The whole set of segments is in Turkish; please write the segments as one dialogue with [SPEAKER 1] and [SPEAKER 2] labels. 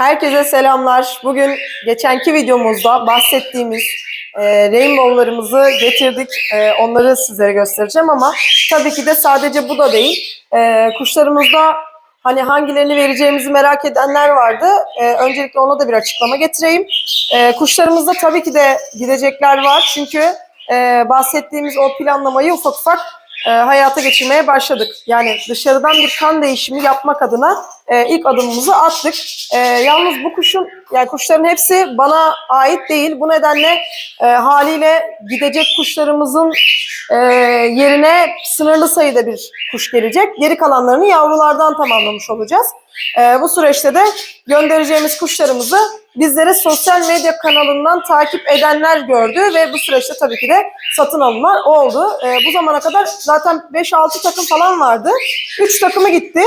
[SPEAKER 1] Herkese selamlar. Bugün geçenki videomuzda bahsettiğimiz e, rainbow'larımızı getirdik. E, onları sizlere göstereceğim ama tabii ki de sadece bu da değil. E, kuşlarımızda hani hangilerini vereceğimizi merak edenler vardı. E, öncelikle ona da bir açıklama getireyim. E, kuşlarımızda tabii ki de gidecekler var. Çünkü e, bahsettiğimiz o planlamayı ufak ufak e, hayata geçirmeye başladık. Yani dışarıdan bir kan değişimi yapmak adına e, ilk adımımızı attık. E, yalnız bu kuşun, yani kuşların hepsi bana ait değil. Bu nedenle e, haliyle gidecek kuşlarımızın e, yerine sınırlı sayıda bir kuş gelecek. Geri kalanlarını yavrulardan tamamlamış olacağız. E, bu süreçte de göndereceğimiz kuşlarımızı bizlere sosyal medya kanalından takip edenler gördü ve bu süreçte tabii ki de satın alımlar oldu. E, bu zamana kadar zaten 5-6 takım falan vardı. 3 takımı gitti.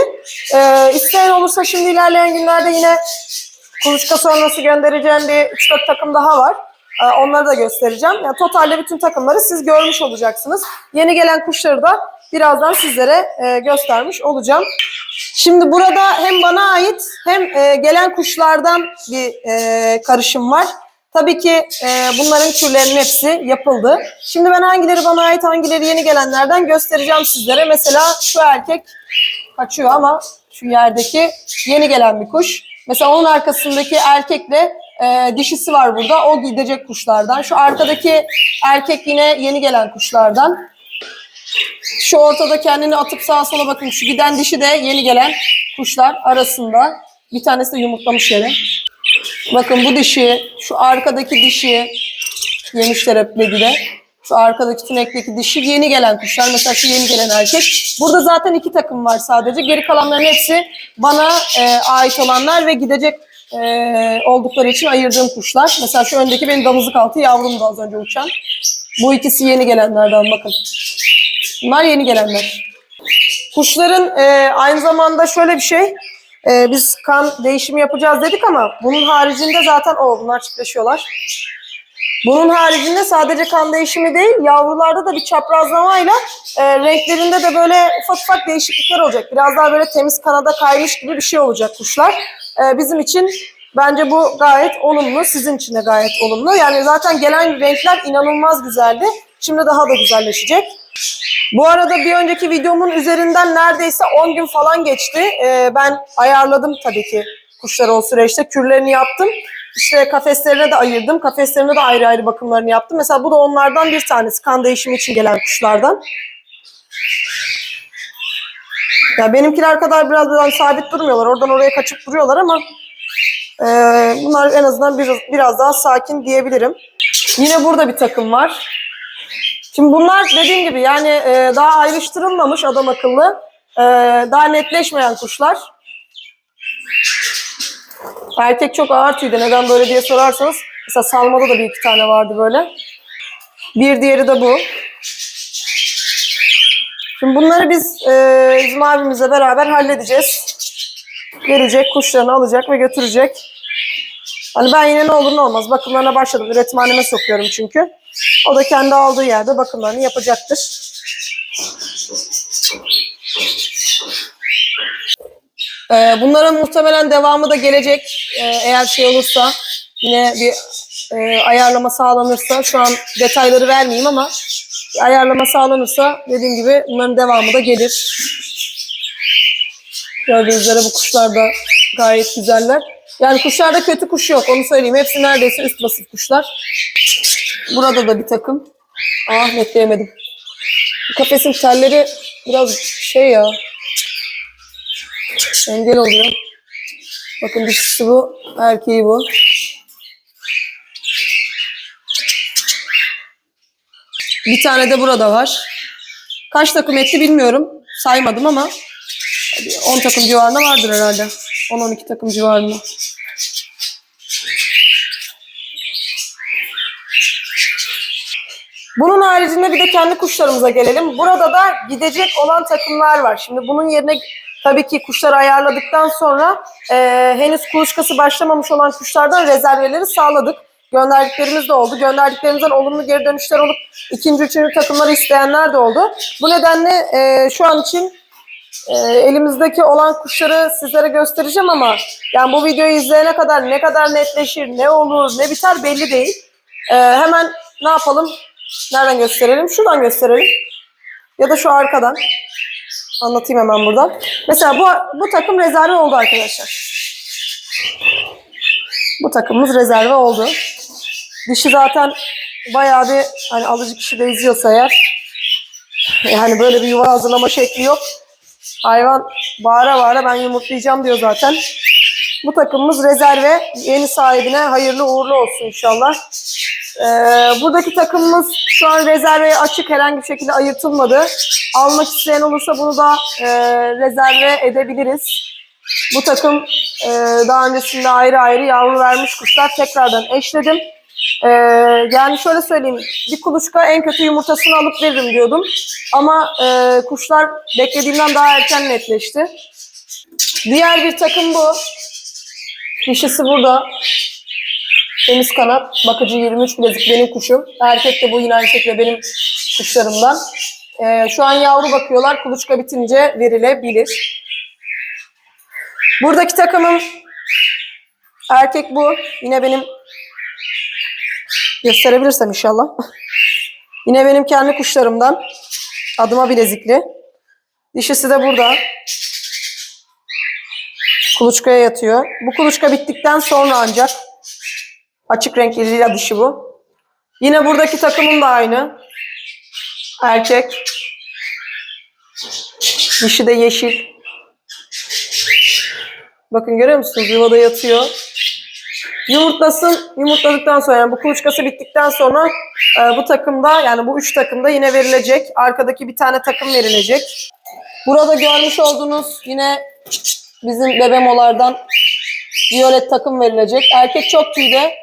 [SPEAKER 1] E, isteyen olursa şimdi ilerleyen günlerde yine kuluçka sonrası göndereceğim bir 3-4 takım daha var. E, onları da göstereceğim. Yani totalde bütün takımları siz görmüş olacaksınız. Yeni gelen kuşları da birazdan sizlere e, göstermiş olacağım. Şimdi burada hem bana ait hem e, gelen kuşlardan bir e, karışım var. Tabii ki e, bunların türlerinin hepsi yapıldı. Şimdi ben hangileri bana ait, hangileri yeni gelenlerden göstereceğim sizlere. Mesela şu erkek kaçıyor ama şu yerdeki yeni gelen bir kuş. Mesela onun arkasındaki erkekle e, dişisi var burada. O gidecek kuşlardan. Şu arkadaki erkek yine yeni gelen kuşlardan. Şu ortada kendini atıp sağa sola bakın. Şu giden dişi de yeni gelen kuşlar arasında. Bir tanesi de yumurtlamış yere. Bakın bu dişi, şu arkadaki dişi yemişler hep de. Şu arkadaki tünekteki dişi yeni gelen kuşlar. Mesela şu yeni gelen erkek. Burada zaten iki takım var sadece. Geri kalanların hepsi bana e, ait olanlar ve gidecek e, oldukları için ayırdığım kuşlar. Mesela şu öndeki benim damızlık altı yavrum da az önce uçan. Bu ikisi yeni gelenlerden bakın. Bunlar yeni gelenler. Kuşların e, aynı zamanda şöyle bir şey. e, biz kan değişimi yapacağız dedik ama bunun haricinde zaten o bunlar çiftleşiyorlar. Bunun haricinde sadece kan değişimi değil, yavrularda da bir çaprazlamayla e, renklerinde de böyle ufak ufak değişiklikler olacak. Biraz daha böyle temiz kanada kaymış gibi bir şey olacak kuşlar. E, bizim için bence bu gayet olumlu, sizin için de gayet olumlu. Yani zaten gelen renkler inanılmaz güzeldi. Şimdi daha da güzelleşecek. Bu arada bir önceki videomun üzerinden neredeyse 10 gün falan geçti. Ee, ben ayarladım tabii ki kuşları o süreçte. Kürlerini yaptım. İşte kafeslerine de ayırdım. Kafeslerine de ayrı ayrı bakımlarını yaptım. Mesela bu da onlardan bir tanesi. Kan değişimi için gelen kuşlardan. Ya benimkiler kadar biraz biraz sabit durmuyorlar. Oradan oraya kaçıp duruyorlar ama e, bunlar en azından biraz, biraz daha sakin diyebilirim. Yine burada bir takım var. Şimdi bunlar dediğim gibi yani e, daha ayrıştırılmamış adam akıllı. E, daha netleşmeyen kuşlar. Erkek çok ağır tüydü. Neden böyle diye sorarsanız. Mesela salmada da bir iki tane vardı böyle. Bir diğeri de bu. Şimdi bunları biz e, bizim abimizle beraber halledeceğiz. Gelecek, kuşlarını alacak ve götürecek. Hani ben yine ne olur ne olmaz bakımlarına başladım. Üretimhaneme sokuyorum çünkü. O da kendi aldığı yerde bakımlarını yapacaktır. Ee, bunların muhtemelen devamı da gelecek. Ee, eğer şey olursa yine bir e, ayarlama sağlanırsa şu an detayları vermeyeyim ama ayarlama sağlanırsa dediğim gibi bunların devamı da gelir. Gördüğünüz üzere bu kuşlar da gayet güzeller. Yani kuşlarda kötü kuş yok onu söyleyeyim. Hepsi neredeyse üst basıp kuşlar. Burada da bir takım. Ah netleyemedim. Bu kafesin telleri biraz şey ya. Engel oluyor. Bakın dişisi bu, erkeği bu. Bir tane de burada var. Kaç takım etti bilmiyorum. Saymadım ama 10 takım civarında vardır herhalde. 10-12 takım civarında. Bunun haricinde bir de kendi kuşlarımıza gelelim. Burada da gidecek olan takımlar var. Şimdi bunun yerine tabii ki kuşları ayarladıktan sonra e, henüz kuluçkası başlamamış olan kuşlardan rezerveleri sağladık. Gönderdiklerimiz de oldu. Gönderdiklerimizden olumlu geri dönüşler olup ikinci, üçüncü takımları isteyenler de oldu. Bu nedenle e, şu an için e, elimizdeki olan kuşları sizlere göstereceğim ama yani bu videoyu izleyene kadar ne kadar netleşir, ne olur, ne biter belli değil. E, hemen ne yapalım? Nereden gösterelim? Şuradan gösterelim. Ya da şu arkadan. Anlatayım hemen buradan. Mesela bu, bu takım rezerve oldu arkadaşlar. Bu takımımız rezerve oldu. Dişi zaten bayağı bir hani alıcı kişi de izliyorsa eğer yani böyle bir yuva hazırlama şekli yok. Hayvan bağıra bağıra ben yumurtlayacağım diyor zaten. Bu takımımız rezerve. Yeni sahibine hayırlı uğurlu olsun inşallah. Ee, buradaki takımımız şu an rezerveye açık herhangi bir şekilde ayırtılmadı. Almak isteyen olursa bunu da e, rezerve edebiliriz. Bu takım e, daha öncesinde ayrı ayrı yavru vermiş kuşlar. Tekrardan eşledim. Ee, yani şöyle söyleyeyim, bir kuluçka en kötü yumurtasını alıp veririm diyordum. Ama e, kuşlar beklediğimden daha erken netleşti. Diğer bir takım bu. Dişisi burada. Temiz kanat, bakıcı 23 bilezik benim kuşum. Erkek de bu yine aynı şekilde benim kuşlarımdan. Ee, şu an yavru bakıyorlar, kuluçka bitince verilebilir. Buradaki takımım erkek bu. Yine benim gösterebilirsem inşallah. Yine benim kendi kuşlarımdan. Adıma bilezikli. Dişisi de burada. Kuluçkaya yatıyor. Bu kuluçka bittikten sonra ancak açık renkli lila dişi bu. Yine buradaki takımım da aynı. Erkek. Dişi de yeşil. Bakın görüyor musunuz? Yuvada yatıyor. Yumurtlasın. Yumurtladıktan sonra yani bu kuluçkası bittikten sonra e, bu takımda yani bu üç takımda yine verilecek. Arkadaki bir tane takım verilecek. Burada görmüş olduğunuz yine bizim bebemolardan violet takım verilecek. Erkek çok tüyde.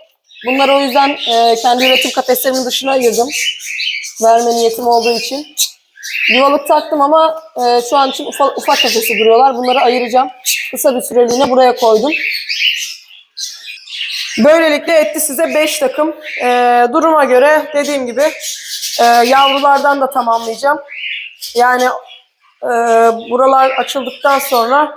[SPEAKER 1] Bunları o yüzden e, kendi üretim kafeslerimin dışına ayırdım. Verme niyetim olduğu için. Yuvalık taktım ama e, şu an için ufak, ufak kafesi duruyorlar. Bunları ayıracağım. Kısa bir süreliğine buraya koydum. Böylelikle etti size 5 takım. Ee, duruma göre dediğim gibi e, yavrulardan da tamamlayacağım. Yani e, buralar açıldıktan sonra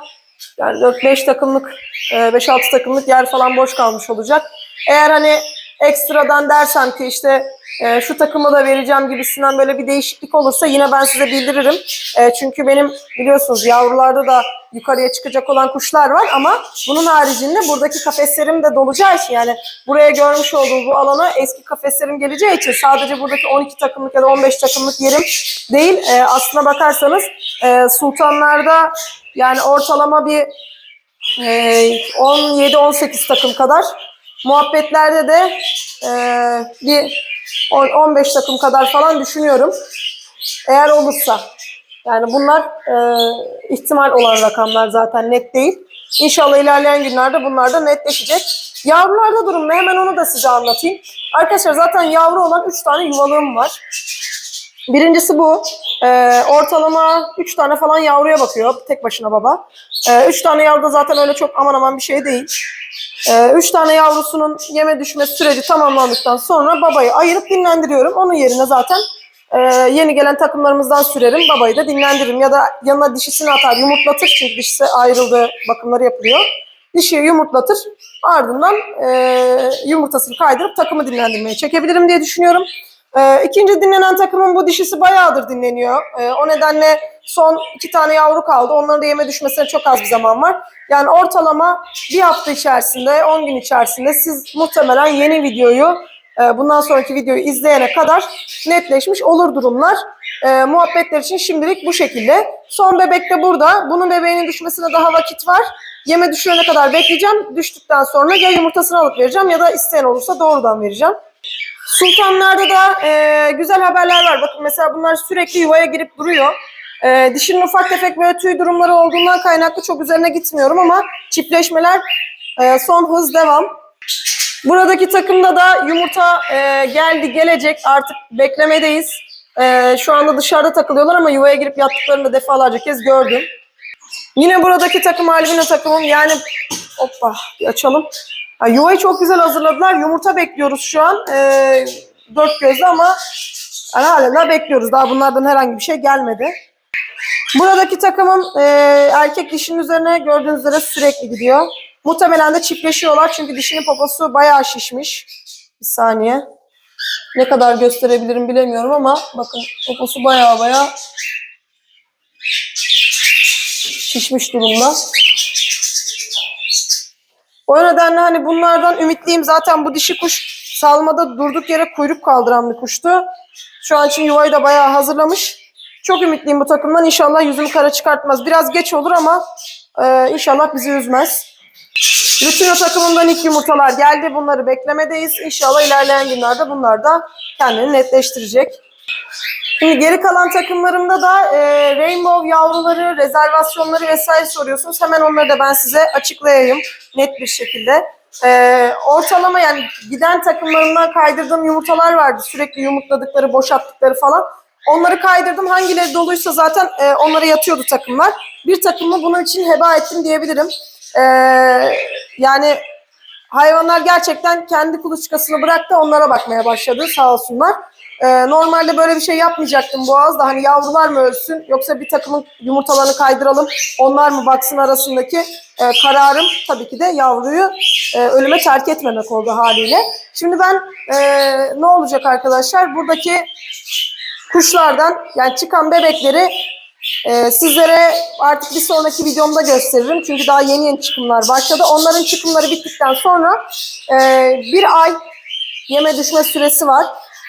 [SPEAKER 1] yani 4-5 takımlık, e, 5-6 takımlık yer falan boş kalmış olacak. Eğer hani ekstradan dersem ki işte e, şu takımı da vereceğim gibisinden böyle bir değişiklik olursa yine ben size bildiririm. E, çünkü benim biliyorsunuz yavrularda da yukarıya çıkacak olan kuşlar var ama bunun haricinde buradaki kafeslerim de dolacağı için yani buraya görmüş olduğunuz bu alana eski kafeslerim geleceği için sadece buradaki 12 takımlık ya da 15 takımlık yerim değil. E, aslına bakarsanız e, sultanlarda yani ortalama bir e, 17-18 takım kadar muhabbetlerde de e, bir 10 15 takım kadar falan düşünüyorum. Eğer olursa. Yani bunlar e, ihtimal olan rakamlar zaten net değil. İnşallah ilerleyen günlerde bunlar da netleşecek. Yavrularda durum ne? Hemen onu da size anlatayım. Arkadaşlar zaten yavru olan 3 tane yuvalığım var. Birincisi bu. Ee, ortalama 3 tane falan yavruya bakıyor. Tek başına baba. 3 tane yavru da zaten öyle çok aman aman bir şey değil. 3 tane yavrusunun yeme düşme süreci tamamlandıktan sonra babayı ayırıp dinlendiriyorum. Onun yerine zaten e, yeni gelen takımlarımızdan sürerim. Babayı da dinlendiririm. Ya da yanına dişisini atar yumurtlatır. Çünkü dişisi ayrıldı bakımları yapılıyor. Dişiyi yumurtlatır. Ardından e, yumurtasını kaydırıp takımı dinlendirmeye çekebilirim diye düşünüyorum. Ee, ikinci dinlenen takımın bu dişisi bayağıdır dinleniyor. Ee, o nedenle son iki tane yavru kaldı. Onların da yeme düşmesine çok az bir zaman var. Yani ortalama bir hafta içerisinde, 10 gün içerisinde siz muhtemelen yeni videoyu, e, bundan sonraki videoyu izleyene kadar netleşmiş olur durumlar. E, muhabbetler için şimdilik bu şekilde. Son bebek de burada. Bunun bebeğinin düşmesine daha vakit var. Yeme düşürene kadar bekleyeceğim. Düştükten sonra ya yumurtasını alıp vereceğim ya da isteyen olursa doğrudan vereceğim. Sultanlarda da e, güzel haberler var. Bakın mesela bunlar sürekli yuvaya girip duruyor. E, dişinin ufak tefek böyle tüy durumları olduğundan kaynaklı çok üzerine gitmiyorum ama çiftleşmeler e, son hız devam. Buradaki takımda da yumurta e, geldi gelecek artık beklemedeyiz. E, şu anda dışarıda takılıyorlar ama yuvaya girip yattıklarını da defalarca kez gördüm. Yine buradaki takım albino takımım yani hoppa açalım. Ha, yuvayı çok güzel hazırladılar. Yumurta bekliyoruz şu an. Ee, dört gözle ama yani halen daha bekliyoruz. Daha bunlardan herhangi bir şey gelmedi. Buradaki takımın e, erkek dişinin üzerine gördüğünüz üzere sürekli gidiyor. Muhtemelen de çiftleşiyorlar çünkü dişinin poposu bayağı şişmiş. Bir saniye. Ne kadar gösterebilirim bilemiyorum ama bakın poposu bayağı bayağı şişmiş durumda. O nedenle hani bunlardan ümitliyim. Zaten bu dişi kuş salmada durduk yere kuyruk kaldıran bir kuştu. Şu an için yuvayı da bayağı hazırlamış. Çok ümitliyim bu takımdan. İnşallah yüzümü kara çıkartmaz. Biraz geç olur ama e, inşallah bizi üzmez. Lütino takımından ilk yumurtalar geldi. Bunları beklemedeyiz. İnşallah ilerleyen günlerde bunlar da kendini netleştirecek. Şimdi geri kalan takımlarımda da e, Rainbow yavruları, rezervasyonları vesaire soruyorsunuz. Hemen onları da ben size açıklayayım net bir şekilde. E, ortalama yani giden takımlarımdan kaydırdığım yumurtalar vardı. Sürekli yumurtladıkları, boşalttıkları falan. Onları kaydırdım. Hangileri doluysa zaten e, onlara yatıyordu takımlar. Bir takımı bunun için heba ettim diyebilirim. E, yani hayvanlar gerçekten kendi kuluçkasını bıraktı onlara bakmaya başladı sağ olsunlar. Ee, normalde böyle bir şey yapmayacaktım Boğaz'da. Hani yavrular mı ölsün yoksa bir takımın yumurtalarını kaydıralım onlar mı baksın arasındaki e, kararım tabii ki de yavruyu e, ölüme terk etmemek oldu haliyle. Şimdi ben e, ne olacak arkadaşlar buradaki kuşlardan yani çıkan bebekleri e, sizlere artık bir sonraki videomda gösteririm. Çünkü daha yeni yeni çıkımlar başladı. Onların çıkımları bittikten sonra e, bir ay yeme düşme süresi var.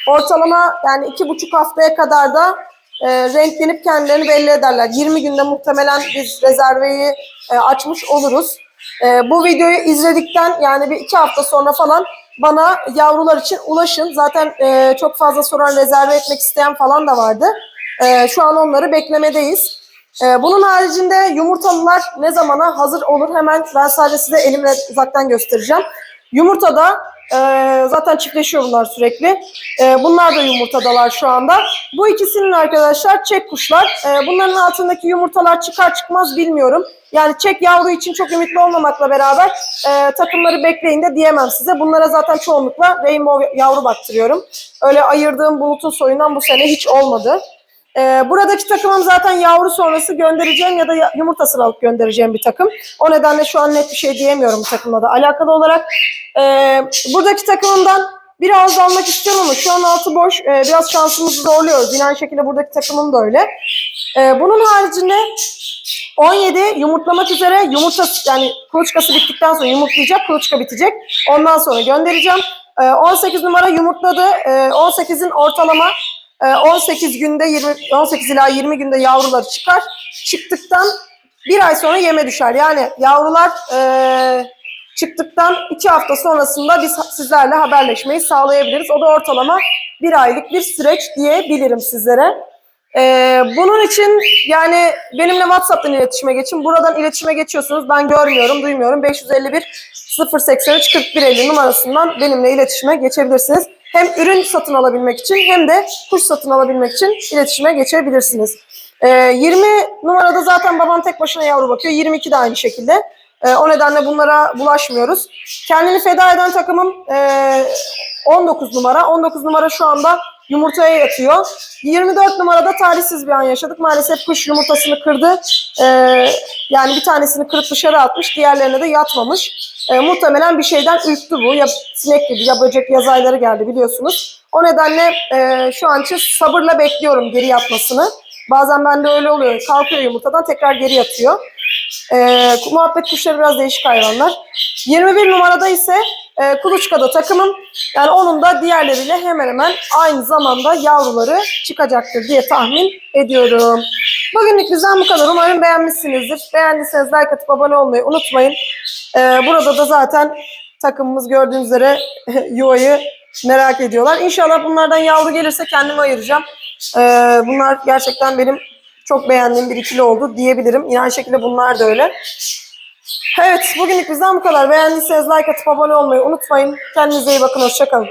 [SPEAKER 1] Ortalama yani iki buçuk haftaya kadar da e, renklenip kendilerini belli ederler. 20 günde muhtemelen biz rezerveyi e, açmış oluruz. E, bu videoyu izledikten yani bir iki hafta sonra falan bana yavrular için ulaşın. Zaten e, çok fazla soran rezerve etmek isteyen falan da vardı. E, şu an onları beklemedeyiz. E, bunun haricinde yumurtalılar ne zamana hazır olur? Hemen ben sadece size elimle uzaktan göstereceğim. Yumurtada e, zaten çiftleşiyor bunlar sürekli. E, bunlar da yumurtadalar şu anda. Bu ikisinin arkadaşlar çek kuşlar. E, bunların altındaki yumurtalar çıkar çıkmaz bilmiyorum. Yani çek yavru için çok ümitli olmamakla beraber e, takımları bekleyin de diyemem size. Bunlara zaten çoğunlukla rainbow yavru baktırıyorum. Öyle ayırdığım bulutun soyundan bu sene hiç olmadı. Ee, buradaki takımım zaten yavru sonrası göndereceğim ya da yumurtasını alıp göndereceğim bir takım. O nedenle şu an net bir şey diyemiyorum bu takımla da alakalı olarak. Ee, buradaki takımımdan biraz almak istiyorum ama şu an altı boş. Ee, biraz şansımızı zorluyoruz. Yine aynı şekilde buradaki takımım da öyle. Ee, bunun haricinde 17 yumurtlamak üzere yumurta yani kuluçkası bittikten sonra yumurtlayacak, kuluçka bitecek. Ondan sonra göndereceğim. Ee, 18 numara yumurtladı. Ee, 18'in ortalama e, 18 günde 20 18 ila 20 günde yavruları çıkar. Çıktıktan bir ay sonra yeme düşer. Yani yavrular e, çıktıktan iki hafta sonrasında biz sizlerle haberleşmeyi sağlayabiliriz. O da ortalama bir aylık bir süreç diyebilirim sizlere. Ee, bunun için yani benimle WhatsApp'tan iletişime geçin. Buradan iletişime geçiyorsunuz. Ben görmüyorum, duymuyorum. 551 083 4150 numarasından benimle iletişime geçebilirsiniz. Hem ürün satın alabilmek için hem de kuş satın alabilmek için iletişime geçebilirsiniz. Ee, 20 numarada zaten babam tek başına yavru bakıyor. 22 de aynı şekilde. Ee, o nedenle bunlara bulaşmıyoruz. Kendini feda eden takımım ee, 19 numara. 19 numara şu anda yumurtaya yatıyor. 24 numarada talihsiz bir an yaşadık. Maalesef kuş yumurtasını kırdı. Ee, yani bir tanesini kırıp dışarı atmış. Diğerlerine de yatmamış. Ee, muhtemelen bir şeyden ürktü bu. Ya sinek gibi ya böcek yaz ayları geldi biliyorsunuz. O nedenle e, şu an için sabırla bekliyorum geri yatmasını. Bazen bende öyle oluyor. Kalkıyor yumurtadan tekrar geri yatıyor. Ee, muhabbet kuşları biraz değişik hayvanlar. 21 numarada ise e, kuluçkada takımım. Yani onun da diğerleriyle hemen hemen aynı zamanda yavruları çıkacaktır diye tahmin ediyorum. Bugünlük bizden bu kadar. Umarım beğenmişsinizdir. Beğendiyseniz like atıp abone olmayı unutmayın. Ee, burada da zaten takımımız gördüğünüz üzere yuvayı merak ediyorlar. İnşallah bunlardan yavru gelirse kendime ayıracağım. Ee, bunlar gerçekten benim çok beğendiğim bir ikili oldu diyebilirim. Yine aynı şekilde bunlar da öyle. Evet bugünlük bizden bu kadar. Beğendiyseniz like atıp abone olmayı unutmayın. Kendinize iyi bakın. Hoşçakalın.